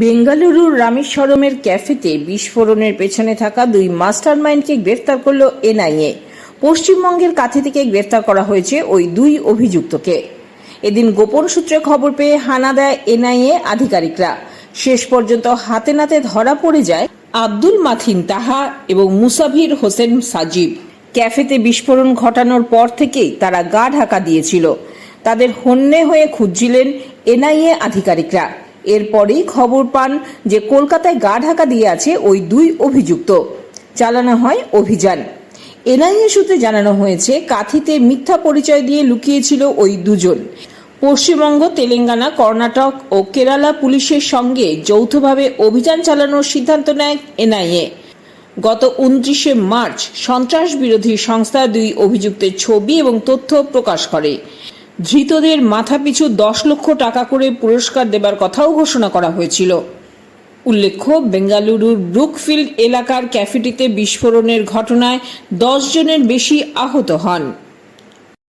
বেঙ্গালুরুর রামেশ্বরমের ক্যাফেতে বিস্ফোরণের পেছনে থাকা দুই মাস্টারমাইন্ডকে গ্রেফতার করল এনআইএ। পশ্চিমবঙ্গের কাছে থেকে গ্রেফতার করা হয়েছে ওই দুই অভিযুক্তকে। এদিন গোপন সূত্রে খবর পেয়ে হানা দেয় এনআইএ আধিকারিকরা। শেষ পর্যন্ত হাতে নাতে ধরা পড়ে যায় আব্দুল মাথিন তাহা এবং মুসাভির হোসেন সাজিব। ক্যাফেতে বিস্ফোরণ ঘটানোর পর থেকেই তারা গা ঢাকা দিয়েছিল। তাদের হন্যে হয়ে খুঁজছিলেন এনআইএ আধিকারিকরা। এরপরেই খবর পান যে কলকাতায় গা ঢাকা দিয়ে আছে ওই দুই অভিযুক্ত। চালানো হয় অভিযান। এনআইএ সূত্রে জানানো হয়েছে, কাথিতে মিথ্যা পরিচয় দিয়ে লুকিয়েছিল ওই দুজন। পশ্চিমবঙ্গ, তেলেঙ্গানা, কর্ণাটক ও কেরালা পুলিশের সঙ্গে যৌথভাবে অভিযান চালানোর সিদ্ধান্ত নেয় এনআইএ। গত উনত্রিশে মার্চ সন্ত্রাস বিরোধী সংস্থা দুই অভিযুক্তের ছবি এবং তথ্য প্রকাশ করে। ধৃতদের মাথাপিছু দশ লক্ষ টাকা করে পুরস্কার দেবার কথাও ঘোষণা করা হয়েছিল। উল্লেখ্য, বেঙ্গালুরুর ব্রুকফিল্ড এলাকার ক্যাফেটিতে বিস্ফোরণের ঘটনায় দশ জনের বেশি আহত হন।